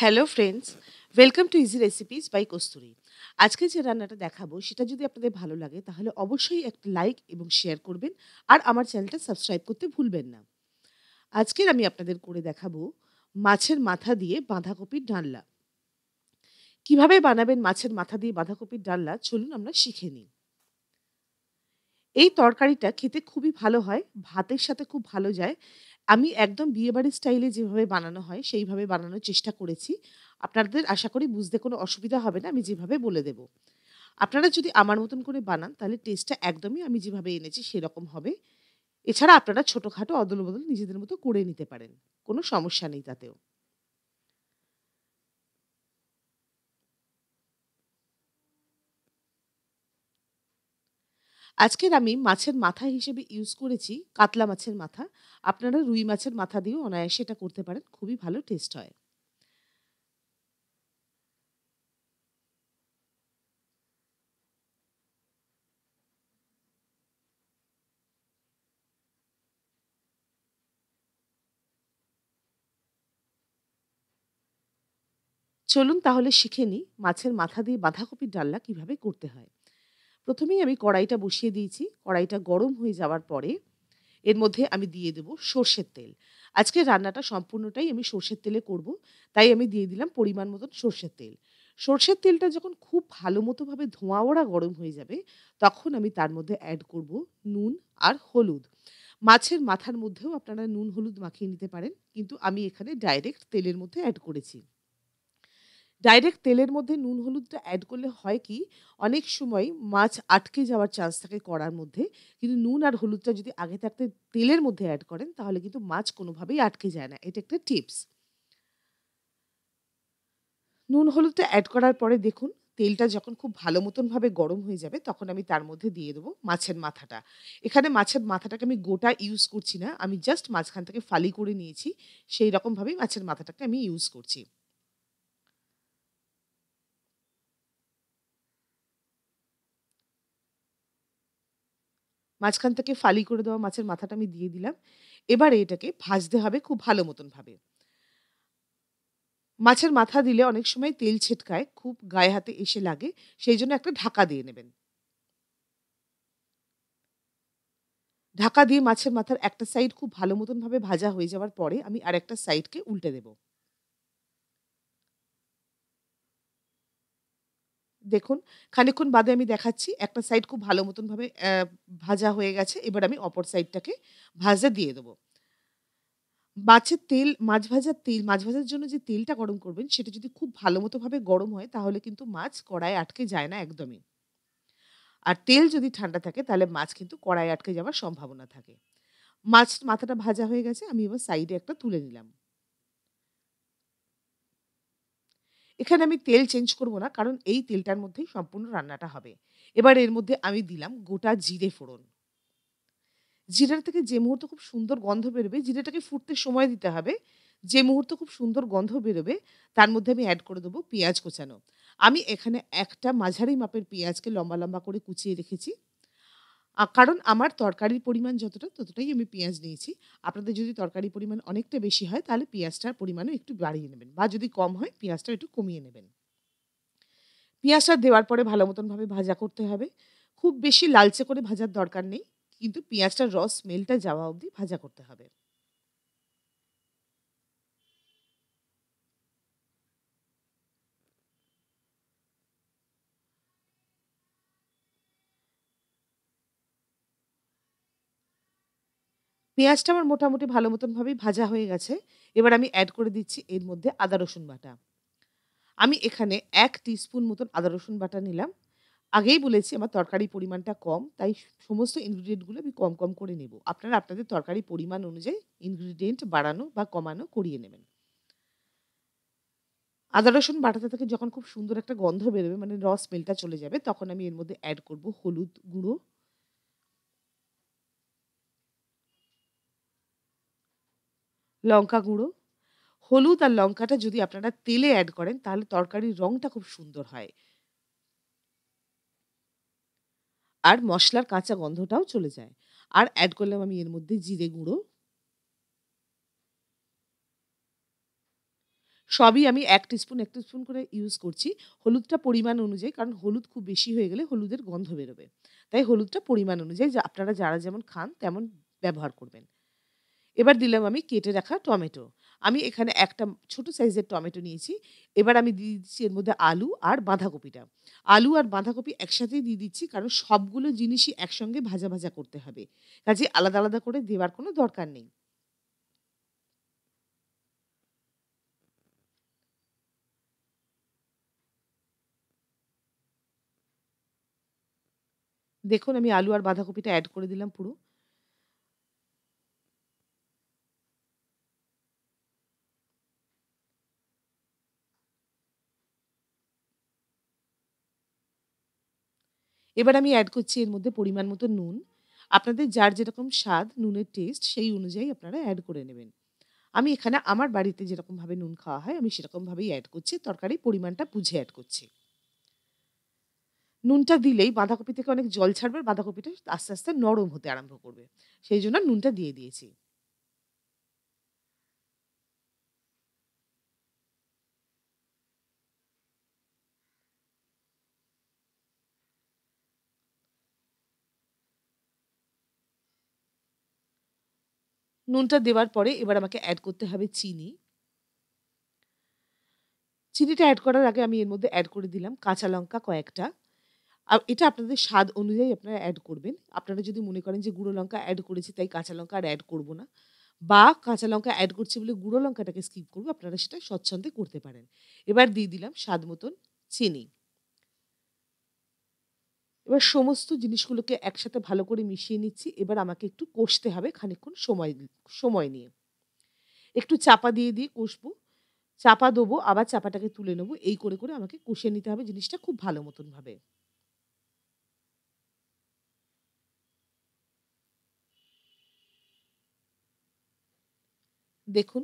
Hello friends welcome to easy recipes by Kasturi আজকে যে রান্নাটা দেখাবো, সেটা যদি আপনাদের ভালো লাগে, তাহলে অবশ্যই একটা লাইক এবং শেয়ার করবেন, আর আমার চ্যানেলটা সাবস্ক্রাইব করতে ভুলবেন না। আজকের আমি আপনাদের করে দেখাবো মাছের মাথা দিয়ে বাঁধাকপির ডালনা। কীভাবে বানাবেন মাছের মাথা দিয়ে বাঁধাকপির ডালনা, চলুন আমরা শিখে নিই। এই তরকারিটা খেতে খুবই ভালো হয়, ভাতের সাথে খুব ভালো যায় আমি একদম বিয়েবাড়ির স্টাইলে যেভাবে বানানো হয়, সেইভাবে বানানোর চেষ্টা করেছি। আপনাদের আশা করি বুঝতে কোনো অসুবিধা হবে না, আমি যেভাবে বলে দেব। আপনারা যদি আমার মতন করে বানান, তাহলে টেস্টটা একদমই আমি যেভাবে এনেছি সেরকম হবে। এছাড়া আপনারা ছোটোখাটো অদল বদল নিজেদের মতো করে নিতে পারেন, কোনো সমস্যা নেই তাতেও। আজকের আমি মাছের মাথা হিসেবে ইউজ করেছি, কাতলা মাছের মাথা। আপনারা রুই মাছের মাথা দিয়েও অনায়াসে এটা করতে পারেন, খুবই ভালো টেস্ট হয়। চলুন তাহলে শিখে নিই মাছের মাথা দিয়ে বাঁধাকপির ডাল্লা কীভাবে করতে হয়। প্রথমেই আমি কড়াইটা বসিয়ে দিয়েছি। কড়াইটা গরম হয়ে যাওয়ার পরে এর মধ্যে আমি দিয়ে দেবো সর্ষের তেল। আজকে রান্নাটা সম্পূর্ণটাই আমি সর্ষের তেলে করব, তাই আমি দিয়ে দিলাম পরিমাণ মতন সর্ষের তেল। সর্ষের তেলটা যখন খুব ভালো মতোভাবে ধোঁয়া ওড়া গরম হয়ে যাবে, তখন আমি তার মধ্যে অ্যাড করব নুন আর হলুদ। মাছের মাথার মধ্যেও আপনারা নুন, হলুদ মাখিয়ে নিতে পারেন, কিন্তু আমি এখানে ডাইরেক্ট তেলের মধ্যে অ্যাড করেছি। ডাইরেক্ট তেলের মধ্যে নুন, হলুদটা অ্যাড করলে হয় কি, অনেক সময় মাছ আটকে যাওয়ার চান্স থাকে কড়ার মধ্যে, কিন্তু নুন আর হলুদটা যদি আগে থাকতে তেলের মধ্যে অ্যাড করেন, তাহলে কিন্তু মাছ কোনোভাবেই আটকে যায় না। এটা একটা টিপস নুন, হলুদটা অ্যাড করার পরে দেখুন, তেলটা যখন খুব ভালো মতনভাবে গরম হয়ে যাবে, তখন আমি তার মধ্যে দিয়ে দেবো মাছের মাথাটা। এখানে মাছের মাথাটাকে আমি গোটা ইউজ করছি না, আমি জাস্ট মাঝখান থেকে ফালি করে নিয়েছি, সেই রকমভাবেই মাছের মাথাটাকে আমি ইউজ করছি। মাঝখান থেকে ফালি করে দেওয়া মাছের মাথাটা আমি দিয়ে দিলাম। এবারে এটাকে ভাজতে হবে খুব ভালো মতন ভাবে। মাছের মাথা দিলে অনেক সময় তেল ছিটকায়, খুব গায়ে হাতে এসে লাগে, সেই জন্য একটা ঢাকা দিয়ে নেবেন। ঢাকা দিয়ে মাছের মাথার একটা সাইড খুব ভালো মতন ভাবে ভাজা হয়ে যাওয়ার পরে আমি আর একটা সাইডকে উল্টে দেবো। দেখুন খানিক্ষণ বাদে আমি দেখাচ্ছি, একটা সাইড খুব ভালো মতনভাবে ভাজা হয়ে গেছে, এবার আমি অপর সাইডটাকে ভাজা দিয়ে দেবো। মাছের তেল, মাছ ভাজার তেল, মাছ ভাজার জন্য যে তেলটা গরম করবেন, সেটা যদি খুব ভালো মতোভাবে গরম হয়, তাহলে কিন্তু মাছ কড়ায় আটকে যায় না একদমই। আর তেল যদি ঠান্ডা থাকে, তাহলে মাছ কিন্তু কড়ায় আটকে যাওয়ার সম্ভাবনা থাকে। মাছ মাথাটা ভাজা হয়ে গেছে, আমি এবার সাইডে একটা তুলে নিলাম। এখানে আমি তেল চেঞ্জ করব না, কারণ এই তেলটার মধ্যেই সম্পূর্ণ রান্নাটা হবে। এবার এর মধ্যে আমি দিলাম গোটা জিরে ফোড়ন। জিরার থেকে যে মুহূর্ত খুব সুন্দর গন্ধ বেরোবে, জিরেটাকে ফুটতে সময় দিতে হবে, যে মুহূর্ত খুব সুন্দর গন্ধ বেরোবে, তার মধ্যে আমি অ্যাড করে দেবো পেঁয়াজ কোচানো। আমি এখানে একটা মাঝারি মাপের পেঁয়াজকে লম্বা লম্বা করে কুচিয়ে রেখেছি। কারণ আমার তরকারির পরিমাণ যতটা, ততটাই আমি পেঁয়াজ নিয়েছি। আপনাদের যদি তরকারির পরিমাণ অনেকটা বেশি হয়, তাহলে পেঁয়াজটার পরিমাণও একটু বাড়িয়ে নেবেন বা যদি কম হয় পেঁয়াজটা একটু কমিয়ে নেবেন। পেঁয়াজটা দেওয়ার পরে ভালো মতনভাবে ভাজা করতে হবে। খুব বেশি লালচে করে ভাজার দরকার নেই, কিন্তু পেঁয়াজটার রস স্মেলটা যাওয়া অবধি ভাজা করতে হবে। পেঁয়াজটা আমার মোটামুটি ভালো মতনভাবেই ভাজা হয়ে গেছে। এবার আমি অ্যাড করে দিচ্ছি এর মধ্যে আদা, রসুন বাটা। আমি এখানে এক টিস্পুন মতন আদা, রসুন বাটা নিলাম। আগেই বলেছি আমার তরকারি পরিমাণটা কম, তাই সমস্ত ইনগ্রিডিয়েন্টগুলো আমি কম কম করে নেব। আপনারা আপনাদের তরকারি পরিমাণ অনুযায়ী ইনগ্রিডিয়েন্ট বাড়ানো বা কমানো করিয়ে নেবেন। আদা, রসুন বাটাতে থেকে যখন খুব সুন্দর একটা গন্ধ বেরোবে মানে রস স্মেলটা চলে যাবে, তখন আমি এর মধ্যে অ্যাড করব হলুদ গুঁড়ো লঙ্কা গুঁড়ো হলুদ আর লঙ্কাটা যদি আপনারা তেলে অ্যাড করেন তাহলে তরকারির রংটা খুব সুন্দর হয় আর মশলার কাঁচা গন্ধটাও চলে যায় আর অ্যাড করলাম আমি এর মধ্যে জিরে গুঁড়ো সবই আমি ১ টিস্পুন, ১ টিস্পুন করে ইউজ করছি। হলুদটা পরিমাণ অনুযায়ী কারণ হলুদ খুব বেশি হয়ে গেলে হলুদের গন্ধ বেরোবে। তাই হলুদটা পরিমাণ অনুযায়ী আপনারা যারা যেমন খান তেমন ব্যবহার করবেন। এবার দিলাম আমি কেটে রাখা টমেটো। আমি এখানে একটা ছোট সাইজের টমেটো নিয়েছি। এবার আমি দিয়ে দিচ্ছি এর মধ্যে আলু আর বাঁধাকপিটা। আলু আর বাঁধাকপি একসাথেই দিয়ে দিচ্ছি কারণ সবগুলো জিনিসই একসঙ্গে ভাজা, ভাজা করতে হবে। কাজেই আলাদা, আলাদা করে দেওয়ার কোনো দরকার নেই। দেখুন আমি আলু আর বাঁধাকপিটা অ্যাড করে দিলাম পুরো। এবার আমি অ্যাড করছি এর মধ্যে পরিমাণ মতো নুন। আপনাদের যার যেরকম স্বাদ, নুনের টেস্ট সেই অনুযায়ী আপনারা অ্যাড করে নেবেন। আমি এখানে আমার বাড়িতে যেরকমভাবে নুন খাওয়া হয় আমি সেরকমভাবেই অ্যাড করছি। তরকারির পরিমাণটা বুঝে অ্যাড করছি। নুনটা দিলেই বাঁধাকপি থেকে অনেক জল ছাড়বে বাঁধাকপিটা আস্তে, আস্তে নরম হতে আরম্ভ করবে। সেই জন্য নুনটা দিয়ে দিয়েছি। নুনটা দেওয়ার পরে এবার আমাকে অ্যাড করতে হবে চিনি। চিনিটা অ্যাড করার আগে আমি এর মধ্যে অ্যাড করে দিলাম কাঁচা লঙ্কা কয়েকটা। আ এটা আপনাদের স্বাদ অনুযায়ী আপনারা অ্যাড করবেন। আপনারা যদি মনে করেন যে গুঁড়ো লঙ্কা অ্যাড করেছি তাই কাঁচা লঙ্কা আর এড করব না। বা কাঁচা লঙ্কা অ্যাড করছি বলে গুঁড়ো লঙ্কাটাকে স্কিপ করব, আপনারা সেটা স্বচ্ছন্দে করতে পারেন। এবার দিয়ে দিলাম স্বাদ মতন চিনি। এবার সমস্ত জিনিসগুলোকে একসাথে ভালো করে মিশিয়ে নিচ্ছি। এবার আমাকে একটু কষতে হবে খানিকক্ষণ সময় সময় নিয়ে। একটু চাপা দিয়ে, দিয়ে কষবো। চাপা দেবো, আবার চাপাটাকে তুলে নেব। এই করে, করে আমাকে কষিয়ে নিতে হবে জিনিসটা খুব ভালো মতন ভাবে। দেখুন,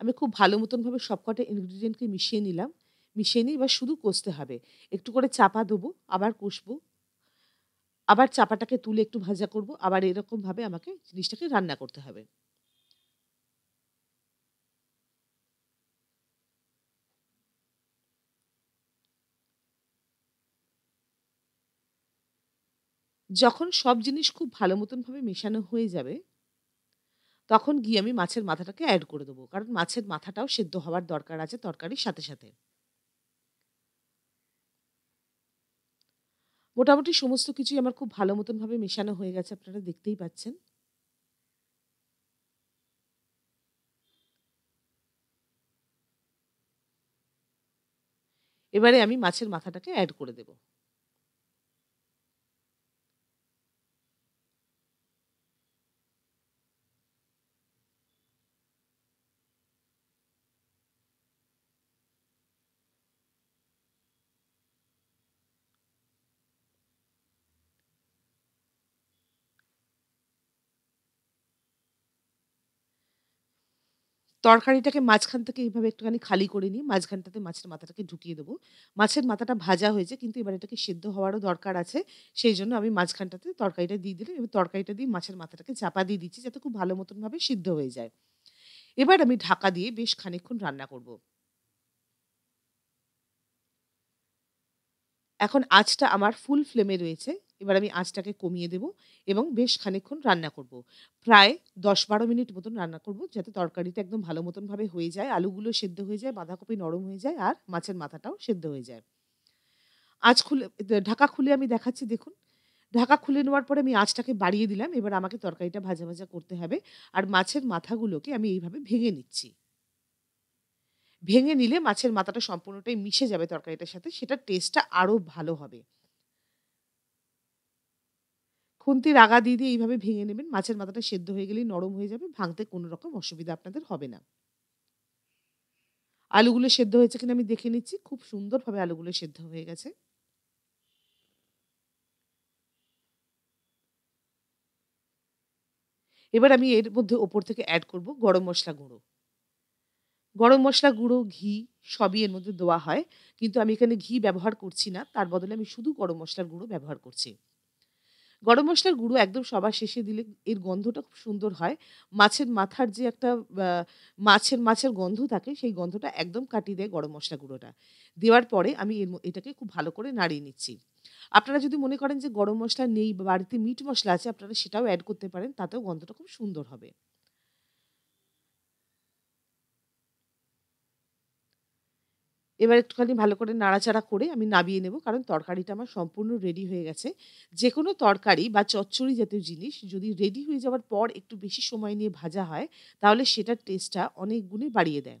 আমি খুব ভালো মতনভাবে সবকটা ইনগ্রিডিয়েন্টকে মিশিয়ে নিলাম। মিশিয়ে নিয়ে এবার শুধু কষতে হবে। একটু করে চাপা দেবো, আবার কষবো। আবার চাপাটাকে তুলে একটু ভাজা করব। আবার এরকমভাবে আমাকে জিনিসটাকে রান্না করতে হবে। যখন সব জিনিস খুব ভালো মতনভাবে মেশানো হয়ে যাবে তখন গিয়ে আমি মাছের মাথাটাকে অ্যাড করে দেবো। কারণ মাছের মাথাটাও সেদ্ধ হওয়ার দরকার আছে তরকারির সাথে, সাথে। মোটামুটি সমস্ত কিছুই আমার খুব ভালো মতনভাবে মেশানো হয়ে গেছে, আপনারা দেখতেই পাচ্ছেন। এবারে আমি মাছের মাথাটাকে অ্যাড করে দেব। তরকারিটাকে মাঝখান থেকে এইভাবে একটুখানি খালি করে নিই, মাঝখানটাতে মাছের মাথাটাকে ঢুকিয়ে দেবো। মাছের মাথাটা ভাজা হয়েছে, কিন্তু এবার এটাকে সেদ্ধ হওয়ারও দরকার আছে। সেই জন্য আমি মাঝখানটাতে তরকারিটা দিয়ে দিলাম এবং তরকারিটা দিয়ে মাছের মাথাটাকে চাপা দিয়ে দিচ্ছি যাতে খুব ভালো মতনভাবে সিদ্ধ হয়ে যায়। এবার আমি ঢাকা দিয়ে বেশ খানিকক্ষণ রান্না করব। এখন আঁচটা আমার ফুল ফ্লেমে রয়েছে। এবার আমি আঁচটাকে কমিয়ে দেব এবং বেশ খানিকক্ষণ রান্না করব। প্রায় দশ বারো মিনিট মতন রান্না করব যাতে তরকারিটা একদম ভালো মতনভাবে হয়ে যায়, আলুগুলো সেদ্ধ হয়ে যায়, বাঁধাকপি নরম হয়ে যায় আর মাছের মাথাটাও সেদ্ধ হয়ে যায়। আঁচ খুলে ঢাকা খুলে আমি দেখাচ্ছি দেখুন। ঢাকা খুলে নেওয়ার পরে আমি আঁচটাকে বাড়িয়ে দিলাম। এবার আমাকে তরকারিটা ভাজা, ভাজা করতে হবে। আর মাছের মাথাগুলোকে আমি এইভাবে ভেঙে নিচ্ছি। ভেঙে নিলে মাছের মাথাটা সম্পূর্ণটাই মিশে যাবে তরকারিটার সাথে। সেটার টেস্টটা আরও ভালো হবে। খুন্তির আগা দিয়ে, দিয়ে এইভাবে ভেঙে নেবেন। মাছের মাথাটা সেদ্ধ হয়ে গেলেই নরম হয়ে যাবে। ভাঙতে কোনো রকম অসুবিধা আপনাদের হবে না। আলুগুলো সেদ্ধ হয়েছে কিনা আমি দেখে নিচ্ছি। খুব সুন্দরভাবে আলুগুলো সেদ্ধ হয়ে গেছে। এবার আমি এর মধ্যে ওপর থেকে অ্যাড করব গরম মশলা গুঁড়ো। গরম মশলা গুঁড়ো, ঘি সবই এর মধ্যে দেওয়া হয়। কিন্তু আমি এখানে ঘি ব্যবহার করছি না। তার বদলে আমি শুধু গরম মশলার গুঁড়ো ব্যবহার করছি। গরম মশলার গুঁড়ো একদম সবার শেষে দিলে এর গন্ধটা খুব সুন্দর হয়। মাছের মাথার যে একটা মাছের মাছের গন্ধ থাকে, সেই গন্ধটা একদম কাটিয়ে দেয় গরম মশলা গুঁড়োটা। দেওয়ার পরে আমি এটাকে খুব ভালো করে নাড়িয়ে নিচ্ছি। আপনারা যদি মনে করেন যে গরম মশলা নেই বা বাড়িতে মিট মশলা আছে, আপনারা সেটাও অ্যাড করতে পারেন। তাতেও গন্ধটা খুব সুন্দর হবে। এবার একটুখানি ভালো করে নাড়াচাড়া করে আমি নামিয়ে নেব। কারণ তরকারিটা আমার সম্পূর্ণ রেডি হয়ে গেছে। যেকোনো তরকারি বা চচ্চড়ি জাতীয় জিনিস যদি রেডি হয়ে যাওয়ার পর একটু বেশি সময় নিয়ে ভাজা হয়, তাহলে সেটার টেস্টটা অনেক গুণে বাড়িয়ে দেয়।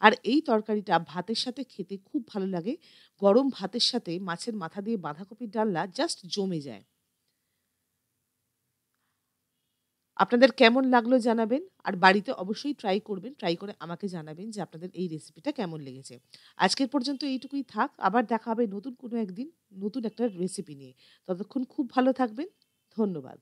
আর এই তরকারিটা ভাতের সাথে খেতে খুব ভালো লাগে। গরম ভাতের সাথে মাছের মাথা দিয়ে বাঁধাকপির ডালনা জাস্ট জমে যায়। আপনাদের কেমন লাগল জানাবেন। আর বাড়িতে অবশ্যই ট্রাই করবেন। ট্রাই করে আমাকে জানাবেন যে আপনাদের এই রেসিপিটা কেমন লেগেছে। আজকের পর্যন্ত এইটুকুই থাক। আবার দেখা হবে নতুন কোনো একদিন নতুন একটা রেসিপি নিয়ে। ততক্ষণ খুব ভালো থাকবেন। ধন্যবাদ।